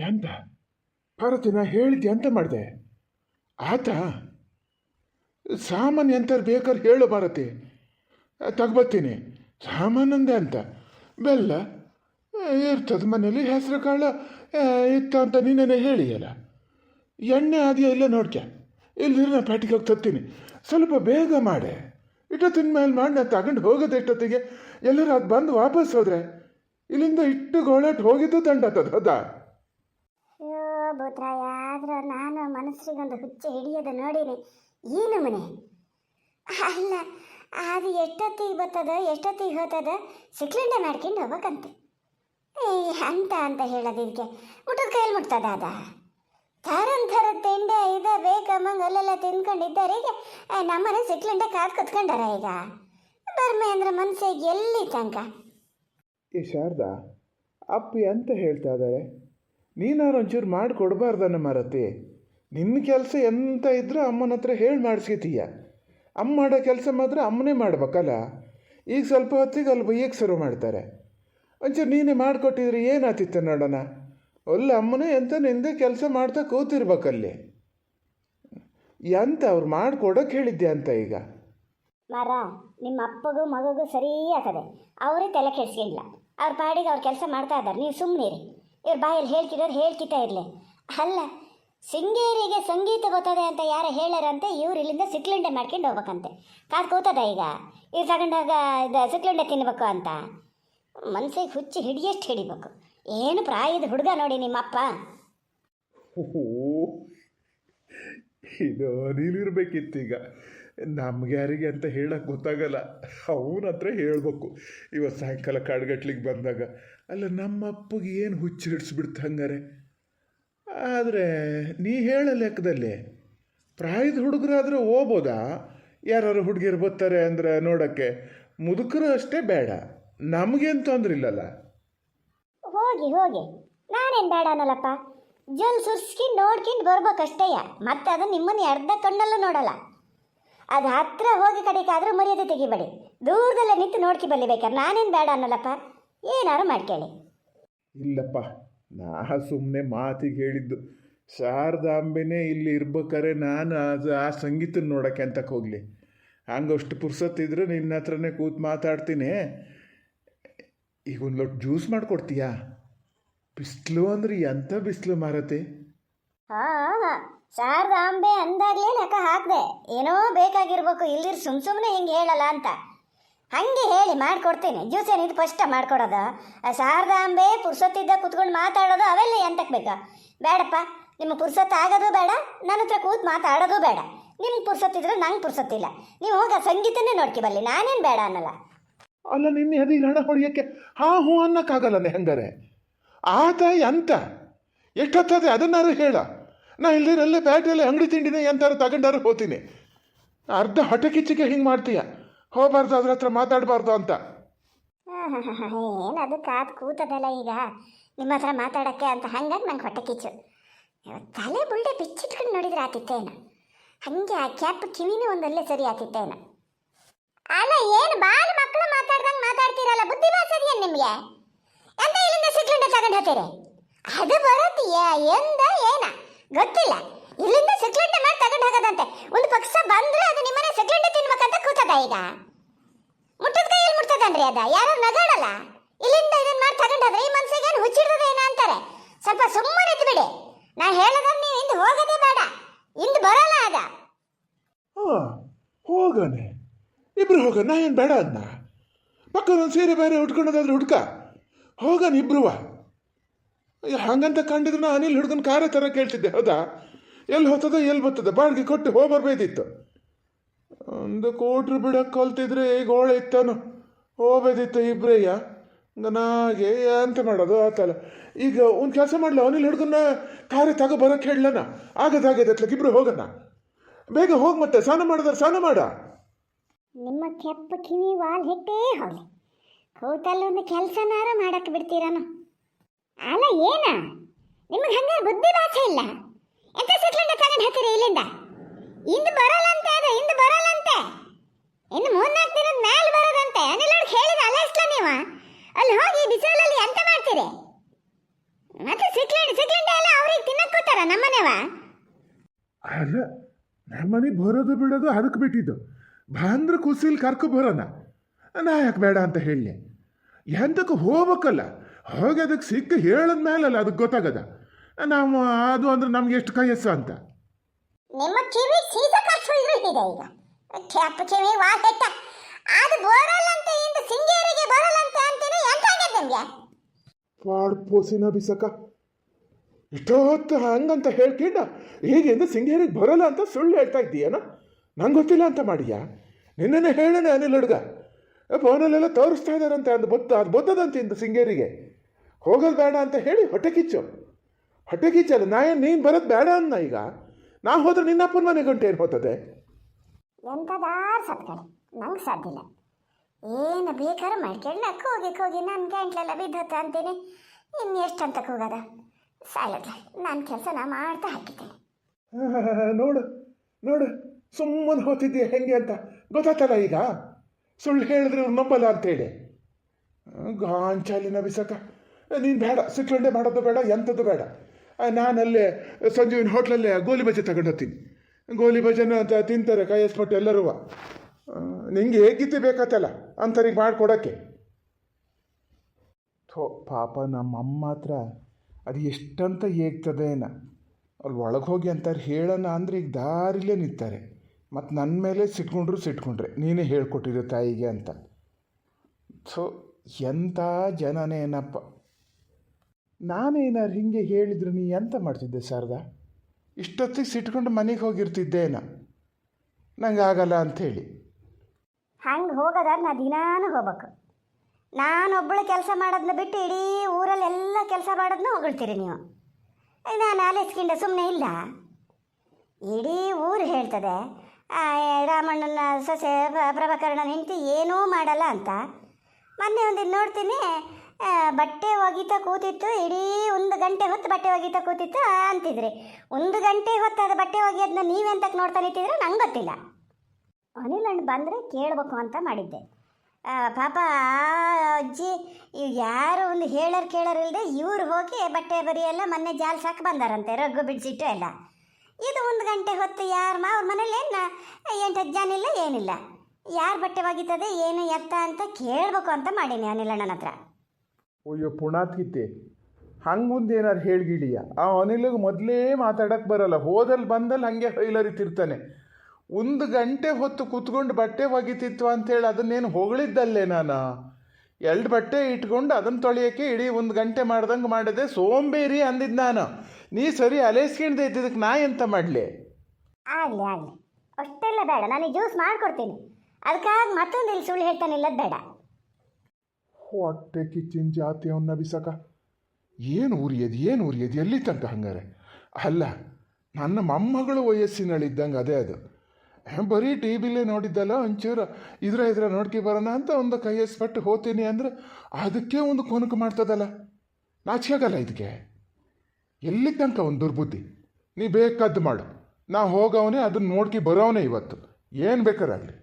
ಎಂತ ನಾ ಹೇಳಿದ್ದೆ ಎಂತ ಮಾಡಿದೆ. ಆತ, ಸಾಮಾನ್ಯ ಎಂತಾರು ಬೇಕಾದ್ರೆ ಹೇಳು ಭಾರತಿ. ತಗೊಬರ್ತೀನಿ. ಸಾಮಾನಂದೆ ಅಂತ. ಬೆಲ್ಲ, ಇರ್ತದೆ ಮನೇಲಿ ಹೆಸರು ಕಾಳು ಇತ್ತು ಅಂತ ನೀನೇನೆ ಹೇಳಿಯಲ್ಲ. ಎಣ್ಣೆ ಆದಿಯ ಇಲ್ಲ ನೋಡ್ಕೆ ಇಲ್ಲಿ ನಾನು ಪ್ಯಾಟಿಗೆ ಹೋಗಿ ತತ್ತೀನಿ ಸ್ವಲ್ಪ ಬೇಗ ಮಾಡೆ. ಇಟ್ಟೊತ್ತಿನ ಮೇಲೆ ಮಾಡಿ, ನಾನು ತಗೊಂಡು ಹೋಗೋದು ಇಷ್ಟೊತ್ತಿಗೆ. ಎಲ್ಲರೂ ಅದು ಬಂದು ವಾಪಸ್ ಹೋದ್ರೆ, ಇಲ್ಲಿಂದ ಇಟ್ಟು ಗೋಳಾಟ್ ಹೋಗಿದ್ದು ದಂಡ ಹೌದಾ? ಭೂತ್ರಾಯ ಆದ್ರೆ ನಾನು ಮನಸ್ಸಿಗೊಂದು ಹುಚ್ಚು ಹಿಡಿಯೋದು ನೋಡೀನಿ. ಏನು ಮನೆ? ಅಲ್ಲ, ಅದು ಎಷ್ಟೊತ್ತಿಗೆ ಬರ್ತದ, ಎಷ್ಟೊತ್ತಿಗೆ ಹೋಗ್ತದ ಸಿಕ್ಲಿಂಡೆ ಮಾಡ್ಕೊಂಡು ಹೋಗ್ಬೇಕಂತೆ. ಏ, ಅಂತ ಅಂತ ಹೇಳೋದು ಇದಕ್ಕೆ. ಮುಟ್ಟದ ಕೈಯಲ್ಲಿ ಮುಟ್ತದ ಅದ? ಥರನ್ ಥರ ತಿಂಡೆ ಇದ ಬೇಕಮ್ಮಂಗ ಅಲ್ಲೆಲ್ಲ ತಿನ್ಕೊಂಡಿದ್ದಾರೆ ಈಗ ನಮ್ಮನೆ ಸಿಕ್ಲಿಂಡೆ ಕಾದು ಕುತ್ಕೊಂಡಾರ ಈಗ? ಬರ್ಮೆ ಅಂದ್ರೆ ಮನಸ್ಸಿಗೆ ಎಲ್ಲಿ ತನಕ? ಈ ಶಾರದಾ, ಅಪ್ಪಿ ಅಂತ ಹೇಳ್ತಾ ಇದ್ದಾರೆ? ನೀನಾರು ಒಂಚೂರು ಮಾಡಿ ಮರತಿ. ನಿನ್ನ ಕೆಲಸ ಎಂತ ಇದ್ದರೂ ಅಮ್ಮನ ಹತ್ರ ಹೇಳಿ ಮಾಡಿಸ್ಕೊತೀಯ. ಅಮ್ಮ ಮಾಡೋ ಕೆಲಸ ಮಾತ್ರ ಅಮ್ಮನೇ ಮಾಡ್ಬೇಕಲ್ಲ. ಈಗ ಸ್ವಲ್ಪ ಹೊತ್ತಿಗೆ ಅಲ್ಲಿ ಬೈಯಕ್ಕೆ ಶುರು ಮಾಡ್ತಾರೆ. ಒಂಚೂರು ನೀನೇ ಮಾಡಿಕೊಟ್ಟಿದ್ರೆ ಏನಾತಿತ್ತು ನೋಡೋಣ. ಒಲ್ಲ ಅಮ್ಮನೇ ಎಂತ ನಿಂದೆ ಕೆಲಸ ಮಾಡ್ತಾ ಕೂತಿರ್ಬೇಕಲ್ಲಿ. ಎಂತ ಅವ್ರು ಮಾಡಿಕೊಡೋಕೆ ಹೇಳಿದ್ದೆ ಅಂತ ಈಗ? ಮರ, ನಿಮ್ಮ ಅಪ್ಪಗೂ ಮಗಗೂ ಸರಿ ಆಗ್ತದೆ. ಅವರೇ ತಲೆ ಕೆಡ್ಸ್ಕೊಂಡಿಲ್ಲ. ಅವ್ರ ಪಾಡಿಗೆ ಅವ್ರ ಕೆಲಸ ಮಾಡ್ತಾ ಇದ್ದಾರೆ. ನೀವು ಸುಮ್ಮನಿರಿ ಇವ್ರ ಬಾಯಲ್ಲಿ ಹೇಳ್ತಿರೋರು ಹೇಳ್ತಿತ್ತ ಇರಲಿ. ಅಲ್ಲ ಸಿಂಗೇರಿಗೆ ಸಂಗೀತ ಗೊತ್ತದೆ ಅಂತ ಯಾರು ಹೇಳಾರಂತೆ, ಇವ್ರು ಇಲ್ಲಿಂದ ಸಿಕ್ಲುಂಡೆ ಮಾಡ್ಕೊಂಡು ಹೋಗ್ಬೇಕಂತೆ. ಕಾದು ಕೂತದ ಈಗ? ಇವ್ರು ತಗೊಂಡಾಗ ಇದು ಸಿಕ್ಲುಂಡೆ ತಿನ್ಬೇಕು ಅಂತ? ಮನಸ್ಸಿಗೆ ಹುಚ್ಚಿ ಹಿಡಿಯಷ್ಟು ಹಿಡಿಬೇಕು. ಏನು ಪ್ರಾಯದ ಹುಡುಗ ನೋಡಿ ನಿಮ್ಮಪ್ಪ. ಇದು ಈಗ. ನಮ್ಗೆ ಯಾರಿಗೆ ಅಂತ ಹೇಳಕ್ಕೆ ಗೊತ್ತಾಗಲ್ಲ. ಅವನ ಹತ್ರ ಹೇಳ್ಬೇಕು. ಇವತ್ತು ಸಾಯಂಕಾಲ ಕಾಡ್ಗಟ್ಲಿಗೆ ಬಂದಾಗ, ಅಲ್ಲ ನಮ್ಮ ಅಪ್ಪಗೆ ಏನು ಹುಚ್ಚು ಹಿಡಿಸ್ಬಿಡ್ತು ಹಂಗಾರೆ? ಆದರೆ, ನೀ ಹೇಳ ಲೆಕ್ಕದಲ್ಲಿ, ಪ್ರಾಯದ ಹುಡುಗರಾದ್ರೆ ಹೋಗ್ಬೋದಾ ಯಾರು ಹುಡುಗಿರು ಬರ್ತಾರೆ ಅಂದರೆ ನೋಡೋಕ್ಕೆ ಮುದುಕರು ಅಷ್ಟೇ ಬೇಡ. ನಮಗೇನು ತೊಂದ್ರೆ ಇಲ್ಲಲ್ಲ. ಹೋಗಿ ಹೋಗಿ. ನಾನೇನು ಬೇಡ ಅನ್ನಲ್ಲಪ್ಪ ಜಲ್ ಸುರ್ಸ್ಕೊಂಡು ನೋಡ್ಕೊಂಡು ಬರ್ಬೇಕಷ್ಟೇಯ. ಮತ್ತೆ ಅದು ನಿಮ್ಮನ್ನು ಅರ್ಧ ಕಣ್ಣಲ್ಲೂ ನೋಡಲ್ಲ. ಅದು ಹತ್ರ ಹೋಗಿ ಕಡೆಗಾದರೂ ಮರ್ಯಾದೆ ತೆಗಿಬೇಡಿ. ದೂರದಲ್ಲೇ ನಿಂತು ನೋಡ್ಕಿ ಬಲ್ಲಿ ಬೇಕಾದ್ರೆ ನಾನೇನು ಬೇಡ ಅನ್ನಲ್ಲಪ್ಪ. ಏನಾರು ಮಾಡ್ಕೇಳಿ. ಇಲ್ಲಪ್ಪ ನಾ ಸುಮ್ಮನೆ ಮಾತಿಗೆ ಹೇಳಿದ್ದು. ಶಾರದಾಂಬೆನೇ ಇಲ್ಲಿ ಇರ್ಬೇಕಾರೆ ನಾನು ಅದು ಆ ಸಂಗೀತ ನೋಡೋಕ್ಕೆ ಅಂತಕ್ಕೆ ಹೋಗಲಿ. ಹಂಗಷ್ಟು ಪುರ್ಸತ್ತಿದ್ರೆ ನಿನ್ನ ಹತ್ರನೇ ಕೂತು ಮಾತಾಡ್ತೀನಿ. ಈಗ ಒಂದು ಲೊಟ್ಟು ಜ್ಯೂಸ್ ಮಾಡಿಕೊಡ್ತೀಯಾ? ಬಿಸಿಲು ಅಂದ್ರೆ ಎಂಥ ಬಿಸಿಲು ಮಾರತೆ ಹಾಂ ಶಾರದಾಂಬೆ ಅಂದಾಗಲೇ ಲೆಕ್ಕ ಹಾಕಿದೆ. ಏನೋ ಬೇಕಾಗಿರ್ಬೇಕು ಇಲ್ಲಿರ್ ಸುಮ್ ಸುಮ್ಮನೆ ಹಿಂಗೆ ಹೇಳಲ್ಲ ಅಂತ. ಹಂಗೆ ಹೇಳಿ ಮಾಡ್ಕೊಡ್ತೇನೆ. ಜ್ಯೂಸ್ ಏನಿದು ಫಸ್ಟ್ ಮಾಡ್ಕೊಡೋದು? ಆ ಶಾರದಾಂಬೆ ಪುರ್ಸೊತ್ತಿದ್ದ ಕುತ್ಕೊಂಡು ಮಾತಾಡೋದು ಅವೆಲ್ಲ ಎಂತಕ್ಕೆ ಬೇಕಾ? ಬೇಡಪ್ಪ ನಿಮ್ಮ ಪುರ್ಸೊತ್ತು ಆಗೋದು ಬೇಡ ನನ್ನ ಹತ್ರ ಕೂತ್ ಮಾತಾಡೋದು ಬೇಡ. ನಿಮ್ಗೆ ಪುರ್ಸೊತ್ತಿದ್ರೆ ನಂಗೆ ಪುರ್ಸೊತ್ತಿಲ್ಲ. ನೀವು ಹೋಗ ಸಂಗೀತನೇ ನೋಡ್ಕಿ ಬಲ್ಲಿ ನಾನೇನು ಬೇಡ ಅನ್ನಲ್ಲ. ಅಲ್ಲ, ನಿನ್ನೆ ಅದು ಹಣ ಹೊಡೆಯೋಕ್ಕೆ ಹಾ ಹ್ಞೂ ಅನ್ನಕ್ಕಾಗಲ್ಲ ಹಂಗಾರೆ ಆತ ಎಂತ? ಎಷ್ಟೊತ್ತದೆ? ಅದನ್ನಾರು ಹೇಳ. ನಾ ಇಲ್ಲಿರಲ್ಲೇ ಬ್ಯಾಟಲ್ಲಿ ಅಂಗಡಿ ತಿಂಡಿನೇ ಎಂತಾರು ತಗೊಂಡಾರು ಹೋಗ್ತೀನಿ. ಅರ್ಧ ಹೊಟ್ಟೆ ಕಿಚ್ಚಿಗೆ ಹಿಂಗೆ ಮಾಡ್ತೀಯ? ಹೋಗಬಾರ್ದು, ಅದ್ರ ಹತ್ರ ಮಾತಾಡಬಾರ್ದು ಅಂತ. ಏನು ಅದು ಕಾದು ಕೂತದಲ್ಲ ಈಗ? ನಿಮ್ಮ ಹತ್ರ ಮಾತಾಡೋಕ್ಕೆ ಅಂತ ಹಂಗಾಗಿ ನಂಗೆ ಹೊಟ್ಟೆ ಕಿಚ್ಚು. ತಲೆ ಬುಳ್ಳೆ ಬಿಚ್ಚಿಟ್ಕೊಂಡು ನೋಡಿದ್ರೆ ಆತಿತ್ತೇನು? ಹಂಗೆ ಆ ಕ್ಯಾಪ್ ಕಿವಿನೂ ಒಂದಲ್ಲೇ ಸರಿ ಆತಿತ್ತೇನು? ಅಲ್ಲ, ಏನು ಬಾಲ ಮಕ್ಕಳು ಮಾತಾಡ್ದಂಗೆ ಮಾತಾಡ್ತೀರಲ್ಲ? ಬುದ್ಧಿ ಸರಿಯೇನು ನಿಮಗೆ? ಎಂತ ಇಲ್ಲಿಂದ ಸಿಕ್ಲಿಂದ ತಗೊಂಡು ಹೋಗ್ತೀರಿ? ಅದು ಬರುತ್ತೀಯ? ಎಂದ, ಏನ? ಗೊತ್ತಿಲ್ಲ. ಇಲ್ಲಿಂದ ಸಿಕ್ಲಿಂಡ ಮಾಡಿ ತಗೊಂಡು ಹೋಗೋದಂತೆ. ಒಂದು ಪಕ್ಷ ಬಂದ್ರೆ ಅದು ನಿಮ್ಮನೆ ಸಿಕ್ಲಿಂಡ ತಿನ್ಬೇಕಂತ ಕೂತದ ಈಗ. ಮುಟ್ಟದ ಕೈಯಲ್ಲಿ ಮುಟ್ತದನ್ರಿ ಅದ. ಯಾರು ನಗಾಡಲ್ಲ. ಇಲ್ಲಿಂದ ಇದನ್ನ ಮಾಡಿ ತಗೊಂಡಾದ್ರೆ ಈ ಮನ್ಸಿಗೆ ಏನು ಹುಚ್ಚಿಡ್ತದೆ ಏನ ಅಂತಾರೆ? ಸ್ವಲ್ಪ ಸುಮ್ಮನೆ ಬಿಡಿ. ನಾ ಹೇಳದ ನೀವು ಇಂದು ಹೋಗೋದೇ ಬೇಡ. ಇಂದು ಬರಲ್ಲ ಅದ. ಹೋಗನೆ. ಇಬ್ರು ಹೋಗ ನಾ ಏನು ಬೇಡ ಅದನ್ನ ಪಕ್ಕದೊಂದು ಸೀರೆ ಬೇರೆ ಉಟ್ಕೊಳ್ಳೋದಾದ್ರೆ ಹುಡ್ಕ? ಹೋಗನ ಇಬ್ರುವ. ಹಂಗಂತ ಕಂಡಿದ್ರು ನಾನು ಅನಿಲ್ ಹಿಡ್ಕೊಂಡು ಕಾರ ಥರ ಕೇಳ್ತಿದ್ದೆ, ಹೌದಾ? ಎಲ್ಲಿ ಹೋಗ್ತದ ಎಲ್ಲಿ ಬರ್ತದೆ ಬಾಡಿಗೆ ಕೊಟ್ಟು ಹೋಗಿ ಬರ್ಬೇದಿತ್ತು ಒಂದು ಕೋಟ್ರು ಬಿಡಕ್ಕೆ ಕಲ್ತಿದ್ರೆ ಈಗ ಓಳೆ ಇತ್ತಾನು, ಹೋಗ್ಬೇದಿತ್ತು ಇಬ್ರಯ್ಯ ನಾಗೆ ಅಂತ ಮಾಡೋದು ಆತಲ್ಲ ಈಗ ಒಂದು ಕೆಲಸ ಮಾಡಲ, ಅನಿಲ್ ಹಿಡ್ದನ್ನ ಕಾರ ತಗೋ ಬರೋಕ್ಕೆ ಹೇಳಲನ? ಆಗದಾಗದ ಅತ್ಲಕ್ಕೆ ಇಬ್ರು ಹೋಗಣ. ಬೇಗ ಹೋಗಿ ಮತ್ತೆ, ಸ್ನಾನ ಮಾಡಿದ್ರೆ ಸ್ನಾನ ಮಾಡ. ನಿಮ್ಮ ಕೆಪ್ಪ ಕಿವಿ, ವಾಲ್ ಹಿಟ್ಟೇ ಹೋಗಲಿ. ಕೂತಲ್ಲಿ ಒಂದು ಕೆಲಸನಾರು ಮಾಡಕ್ಕೆ ಬಿಡ್ತೀರಾನು? ಅಲ್ಲ, ಏನ? ನಿಮಗೆ ಹಂಗೆ ಬುದ್ಧಿ ಭಾಷೆ ಇಲ್ಲ? ಎಂತ ಸಿಕ್ಲಿಂದ ತಗೊಂಡು ಹಾಕಿರಿ ಇಲ್ಲಿಂದ? ಇಂದು ಬರಲ್ಲಂತೆ ಅದು, ಇಂದು ಬರಲ್ಲಂತೆ. ಇನ್ನು ಮೂರ್ನಾಲ್ಕು ದಿನದ ಮೇಲೆ ಬರೋದಂತೆ. ಅನಿಲ್ ಹೇಳಿದ ಅಲ್ಲ ನೀವು? ಅಲ್ಲಿ ಹೋಗಿ ಬಿಸಿಲಲ್ಲಿ ಎಂತ ಮಾಡ್ತೀರಿ? ಮತ್ತೆ ಸಿಕ್ಲಂಡಿ ಸಿಕ್ಲಂಡಿ ಎಲ್ಲ ಅವ್ರಿಗೆ ತಿನ್ನಕ್ ಕೂತಾರ ನಮ್ಮನೆವ? ಅಲ್ಲ, ನಮ್ಮನೆ ಬರೋದು ಬಿಡೋದು ಅದಕ್ಕೆ ಬಿಟ್ಟಿದ್ದು. ಬಂದ್ರೆ ಕುಸಿಲ್ ಕರ್ಕೊ ಬರೋಣ. ನಾ ಯಾಕೆ ಬೇಡ ಅಂತ ಹೇಳಿ. ಎಂತಕ್ಕೆ ಹೋಗ್ಬೇಕಲ್ಲ. ಹೋಗಿ ಅದಕ್ಕೆ ಸಿಕ್ಕ ಹೇಳದ ಅಲ್ಲ ಅದಕ್ಕೆ ಗೊತ್ತಾಗದ? ನಾವು ಅದು ಅಂದ್ರೆ ನಮ್ಗೆ ಎಷ್ಟು ಕೈಯಸ್ಸು ಅಂತ. ನಿಮ್ಮ ಕಿವಿ ಸೀದ ಕಚ್ಚು ಇದೆ ಈಗ. ಕೆಪ್ಪ ಕಿವಿ ವಾ ಕೆಟ್ಟ. ಅದು ಬರಲ್ಲ ಅಂತ ಇಂದ ಸಿಂಗೇರಿಗೆ ಬರಲ್ಲ ಅಂತ ಅಂತೀನಿ ಎಂತಾಗ್ಯದ ನಿಮ್ಗೆ? ಪಾಡ್ ಪೋಸಿನ ಬಿಸಕ ಇಷ್ಟೊತ್ತು ಹಂಗಂತ ಹೇಳ್ಕೊಂಡ ಹೀಗೆಂದು ಸಿಂಗೇರಿಗೆ ಬರಲ್ಲ ಅಂತ ಸುಳ್ಳು ಹೇಳ್ತಾ ಇದ್ದೀಯನ? ನಂಗೆ ಗೊತ್ತಿಲ್ಲ ಅಂತ ಮಾಡಿಯಾ? ನಿನ್ನೆ ಹೇಳೋಣ ಅನಿಲ್ ಹುಡುಗ. ಫೋನಲ್ಲೆಲ್ಲ ತೋರಿಸ್ತಾ ಇದ್ದಾರಂತೆ ಅದು ಬೊತ್ತ ಅದು ಬೊತ್ತದಂತೆ ಇಂದು ಸಿಂಗೇರಿಗೆ. ಹೋಗೋದು ಬೇಡ ಅಂತ ಹೇಳಿ ಹೊಟ್ಟೆ ಕಿಚ್ಚು ಹೊಟ್ಟೆ ಕಿಚ್ಚಲ್ಲ ನಾ ಏನು ನೀನು ಬರೋದು ಬೇಡ ಅನ್ನ ಈಗ. ನಾ ಹೋದ್ರೆ ನಿನ್ನ ಅಪ್ಪನ ಮನೆ ಗಂಟೆ ಏನು ಹೋಗ್ತದೆ ಎಂಥದಾರ್ ಸತ್ಕಡೆ ನಂಗೆ ಸಾಧ್ಯ ಇಲ್ಲ. ಏನು ಬೇಕಾದ್ರೂ ಮಾಡ್ಕೊಳ್ಳಿ ಹೋಗಿ ಹೋಗಿ ನನ್ನ ಗಂಟ್ಲೆಲ್ಲ ಬಿದ್ದತ್ತ ಅಂತೀನಿ. ಇನ್ನು ಎಷ್ಟು ಅಂತ ಹೋಗದ? ಸಾಲದ ನಾನು ಕೆಲಸ ನಾ ಮಾಡ್ತಾ ಹಾಕಿದ್ದೇನೆ ನೋಡು ನೋಡು. ಸುಮ್ಮನೆ ಹೋಗ್ತಿದ್ದೀಯ ಹೆಂಗೆ ಅಂತ ಗೊತ್ತಾಗ್ತಲ್ಲ ಈಗ? ಸುಳ್ಳು ಹೇಳಿದ್ರೆ ಇವ್ರು ನಂಬಲ್ಲ ಅಂತೇಳಿ. ಗಾಂಚಾಲಿನ ಬಿಸಕ ನೀನು ಬೇಡ, ಸಿಕ್ಲಂಡೆ ಮಾಡೋದು ಬೇಡ, ಎಂಥದ್ದು ಬೇಡ. ನಾನಲ್ಲೇ ಸಂಜೀವಿನ ಹೋಟ್ಲಲ್ಲೇ ಗೋಲಿ ಬಜೆ ತಗೊಂಡು ಹೋಗ್ತೀನಿ. ಗೋಲಿ ಬಜೆನ ಅಂತ ತಿಂತಾರೆ ಕೈಯಸ್ಪಟ್ಟು ಎಲ್ಲರೂ. ನಿಂಗೆ ಹೇಗಿದ್ದು ಬೇಕಾತಲ್ಲ, ಅಂಥವ್ರಿಗೆ ಮಾಡಿಕೊಡೋಕ್ಕೆ. ಥೋ, ಪಾಪ ನಮ್ಮಮ್ಮ ಹತ್ರ ಅದು ಎಷ್ಟಂತ ಏಗ್ತದೇನ ಅಲ್ಲಿ ಒಳಗೆ ಹೋಗಿ ಅಂತಾರೆ ಹೇಳೋಣ ಅಂದರೆ ಈಗ ದಾರಿಲೇ ನಿಂತಾರೆ. ಮತ್ತು ನನ್ನ ಮೇಲೆ ಸಿಟ್ಕೊಂಡ್ರು ಸಿಟ್ಕೊಂಡ್ರೆ, ನೀನೇ ಹೇಳ್ಕೊಟ್ಟಿದ್ದು ತಾಯಿಗೆ ಅಂತ. ಸೊ ಎಂಥ ಜನನೇನಪ್ಪ. ನಾನೇನಾರು ಹಿಂಗೆ ಹೇಳಿದ್ರು ನೀ ಎಂತ ಮಾಡ್ತಿದ್ದೆ ಶಾರದಾ? ಇಷ್ಟೊತ್ತಿಗೆ ಸಿಟ್ಕೊಂಡು ಮನೆಗೆ ಹೋಗಿರ್ತಿದ್ದೇನ? ನಂಗೆ ಆಗಲ್ಲ ಅಂಥೇಳಿ ಹಂಗೆ ಹೋಗದ ನಾ ದಿನಾನು ಹೋಗ್ಬೇಕು. ನಾನೊಬ್ಬಳು ಕೆಲಸ ಮಾಡೋದನ್ನ ಬಿಟ್ಟು ಇಡೀ ಊರಲ್ಲೆಲ್ಲ ಕೆಲಸ ಮಾಡೋದನ್ನ ಹೊಗಳ್ತೀರಿ ನೀವು. ನಾನು ಆಲೈಸ್ಕೊಂಡ ಸುಮ್ಮನೆ ಇಲ್ಲ. ಇಡೀ ಊರು ಹೇಳ್ತದೆ ರಾಮಣ್ಣನ ಸೊಸೆ ಪ್ರ- ಪ್ರಭಾಕರಣ್ಣನ ಹೆಂಡತಿ ಏನೂ ಮಾಡಲ್ಲ ಅಂತ. ಮೊನ್ನೆ ಒಂದಿನ ನೋಡ್ತೀನಿ ಬಟ್ಟೆ ಒಗಿತಾ ಕೂತಿತ್ತು, ಇಡೀ ಒಂದು ಗಂಟೆ ಹೊತ್ತು ಬಟ್ಟೆ ಒಗಿತಾ ಕೂತಿತ್ತು ಅಂತಿದ್ರಿ. ಒಂದು ಗಂಟೆ ಹೊತ್ತು ಅದು ಬಟ್ಟೆ ಒಗೆಯೋದನ್ನ ನೀವೆಂತಕ್ಕೆ ನೋಡ್ತಾ ನಿಂತಿದ್ರೆ ನಂಗೆ ಗೊತ್ತಿಲ್ಲ. ಅನಿಲ್ ಅಣ್ಣ ಬಂದರೆ ಕೇಳಬೇಕು ಅಂತ ಮಾಡಿದ್ದೆ. ಪಾಪ ಅಜ್ಜಿ ಯಾರು ಒಂದು ಹೇಳರ್ ಕೇಳರ್ ಇಲ್ಲದೆ ಇವ್ರು ಹೋಗಿ ಬಟ್ಟೆ ಬರಿ ಎಲ್ಲ ಮೊನ್ನೆ ಜಾಲ್ ಸಾಕು ಬಂದಾರಂತೆ, ರಗ್ಗು ಬಿಡಿಸಿಟ್ಟು ಎಲ್ಲ. ಇದು ಒಂದು ಗಂಟೆ ಹೊತ್ತು ಯಾರು ಮಾ, ಅವ್ರ ಮನೇಲಿ ಏನು ಎಂಟು ಹತ್ತು ಏನಿಲ್ಲ. ಯಾರು ಬಟ್ಟೆ ಒಗಿತದೆ, ಏನು ಎತ್ತ ಅಂತ ಕೇಳಬೇಕು ಅಂತ ಮಾಡೀನಿ ಅನಿಲಣ್ಣನ ಹತ್ರ. ಅಯ್ಯೋ ಪುಣಾತ್ಕಿತ್ತೆ ಮುಂದೆ ಏನಾರು ಹೇಳ್ಗಿಡಿಯ ಆ ಅನಿಲಿಗೆ ಮೊದಲೇ ಮಾತಾಡಕ್ಕೆ ಬರಲ್ಲ ಹೋದಲ್ಲಿ ಬಂದಲ್ಲಿ ಹಾಗೆ ಹೈಲರಿತಿರ್ತಾನೆ ಒಂದು ಗಂಟೆ ಹೊತ್ತು ಕೂತ್ಕೊಂಡು ಬಟ್ಟೆ ಒಗಿತಿತ್ತು ಅಂಥೇಳಿ ಅದನ್ನೇನು ಹೊಗಳಿದ್ದಲ್ಲೇ ನಾನು? ಎರಡು ಬಟ್ಟೆ ಇಟ್ಕೊಂಡು ಅದನ್ನು ತೊಳೆಯೋಕ್ಕೆ ಇಡೀ ಒಂದು ಗಂಟೆ ಮಾಡ್ದಂಗೆ ಮಾಡಿದೆ ಸೋಂಬೇರಿ ಅಂದಿದ್ದು ನಾನು. ನೀ ಸರಿ ಅಲೇಸ್ಕೊಂಡ್ದೆ ಇದ್ದಿದ್ದಕ್ಕೆ ನಾ ಎಂತ ಮಾಡಲಿ? ಆಗಲಿ ಆಗಲಿ. ಅಷ್ಟೆಲ್ಲ ಬೇಡ, ನಾನು ಜ್ಯೂಸ್ ಮಾಡಿಕೊಡ್ತೀನಿ. ಅದಕ್ಕಾಗಿ ಮತ್ತೊಂದು ಇಲ್ಲಿ ಸುಳ್ಳು ಹೇಳ್ತಾನಿಲ್ಲ ಬೇಡ. ಹೊಟ್ಟೆ ಕಿಚ್ಚಿನ ಜಾತಿ ಅವನ್ನ ಬಿಸಕ ಏನು ಉರಿಯದು ಏನು ಉರಿಯೋದು ಎಲ್ಲಿ ತನಕ ಹಂಗಾರೆ? ಅಲ್ಲ, ನನ್ನ ಮೊಮ್ಮಗಳು ವಯಸ್ಸಿನಳಿದ್ದಂಗೆ ಅದೇ ಅದು. ಬರೀ ಟಿ ವಿಲೇ ನೋಡಿದ್ದಲ್ಲ, ಒಂಚೂರು ಇದ್ರ ಇದ್ರ ನೋಡ್ಕಿ ಬರೋಣ ಅಂತ ಒಂದು ಕೈ ಎಸ್ಪಟ್ಟು ಹೋತೀನಿ ಅಂದರೆ ಅದಕ್ಕೆ ಒಂದು ಕೊನಕು ಮಾಡ್ತದಲ್ಲ. ನಾಚಿಕಾಗಲ್ಲ ಇದಕ್ಕೆ ಎಲ್ಲಿ ತನಕ ಒಂದು ದುರ್ಬುದ್ಧಿ? ನೀ ಬೇಕಾದ್ದು ಮಾಡು. ನಾ ಹೋಗವನೇ ಅದನ್ನ ನೋಡ್ಕಿ ಬರೋವನೇ ಇವತ್ತು. ಏನು ಬೇಕಾರಾಗಲಿ